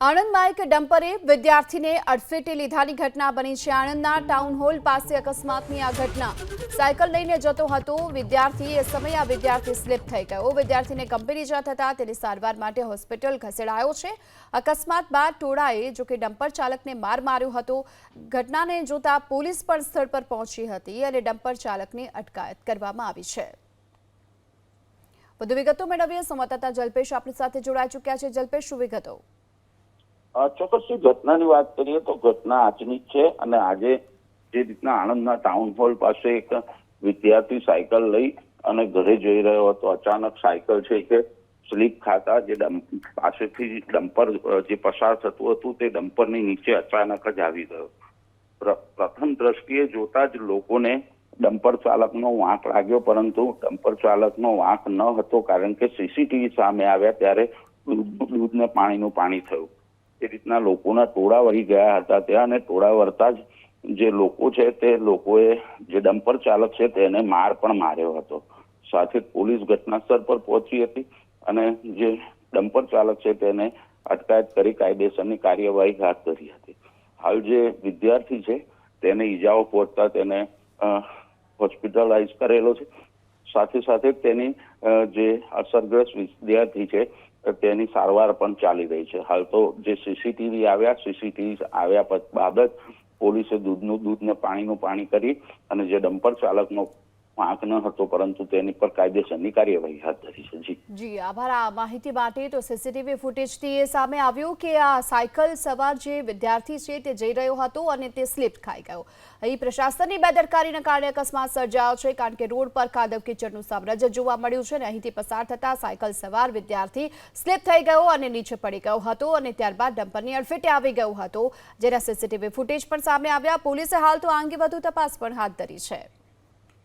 આણંદમાં એક ડમ્પરે વિદ્યાર્થીને અડફેટે લીધાની ઘટના બની છે. આણંદના ટાઉન હોલ પાસે અકસ્માતની આ ઘટના. સાયકલ લઈને જતો હતો. વિદ્યાર્થી એ સમયે આ વિદ્યાર્થી સ્લીપ થઈ ગયો. વિદ્યાર્થીને ગંભીર ઇજા થતાં તેને સારવાર માટે હોસ્પિટલ ખસેડાયો છે. અકસ્માત બાદ ટોળાએ, જો કે ડમ્પર ચાલકને માર માર્યો હતો, ઘટનાને જોતા પોલીસ પણ સ્થળ પર પહોંચી હતી અને ડમ્પર ચાલકની અટકાયત કરવામાં આવી છે. વધુ વિગતો મેળવીએ. સંવાદદાતા જલ્પેશ આપણી સાથે જોડાઈ ચૂક્યા છે. જલ્પેશ, શું વિગતો? ચોક્કસથી ઘટનાની વાત કરીએ તો ઘટના આજની જ છે અને આજે જે રીતના આણંદના ટાઉન હોલ પાસે એક વિદ્યાર્થી સાયકલ લઈ અને ઘરે જઈ રહ્યો હતો. અચાનક સાયકલ છે કે સ્લીપ ખાતા જે પાસેથી ડમ્પર જે પસાર થતું હતું તે ડમ્પરની નીચે અચાનક જ આવી ગયો. પ્ર- પ્રથમ દ્રષ્ટિએ જોતા જ લોકોને ડમ્પર ચાલકનો વાંક લાગ્યો, પરંતુ ડમ્પર ચાલકનો વાંક ન હતો કારણ કે સીસીટીવી સામે આવ્યા ત્યારે દૂધ દૂધ પાણીનું પાણી થયું. એ રીતના લોકોના ટોળા વળી ગયા હતા ત્યાં અને ટોળા વળતા જ જે લોકો છે તે લોકોએ જે ડમ્પર ચાલક છે તેને માર પણ માર્યો હતો. સાથે પોલીસ ઘટનાસ્થળ પર પહોંચી હતી અને જે ડમ્પર ચાલક છે તેને અટકાયત કરી કાયદેસરની કાર્યવાહી હાથ ધરી હતી. હાલ જે વિદ્યાર્થી છે તેને ઈજાઓ પહોંચતા તેને હોસ્પિટલાઇઝ કરેલો છે. સાથે સાથે તેની જે અસરગ્રસ્ત વિદ્યાર્થી છે તેની સારવાર પણ ચાલી રહી છે. હાલ તો જે સીસીટીવી આવ્યા સીસીટીવી આવ્યા જ પોલીસે દૂધનું દૂધ ને પાણીનું પાણી કરી અને જે ડમ્પર ચાલકનો વાંક ન હતો, પરંતુ તેની પર કાયદેસરની કાર્યવાહી હાથ ધરી છે. જી. જી, આભાર. આ માહિતી માટે તો સીસીટીવી ફૂટેજથી એ સામે આવ્યું કે આ સાયકલ સવાર જે વિદ્યાર્થી છે તે જઈ રહ્યો હતો અને તે સ્લીપ ખાઈ ગયો. અહીં પ્રશાસનની બેદરકારીના કારણે અકસ્માત સર્જાયો છે, કારણ કે રોડ પર કાદવ કિચડનું સામ્રાજ્ય જોવા મળ્યું છે અને અહીંથી પસાર થતા સાયકલ સવાર વિદ્યાર્થી સ્લીપ થઈ ગયો અને નીચે પડી ગયો હતો અને ત્યારબાદ ડમ્પરની અડફેટે આવી ગયો હતો. જેના સીસીટીવી ફૂટેજ પણ સામે આવ્યા. પોલીસે હાલ તો આ અંગે વધુ તપાસ પણ હાથ ધરી છે.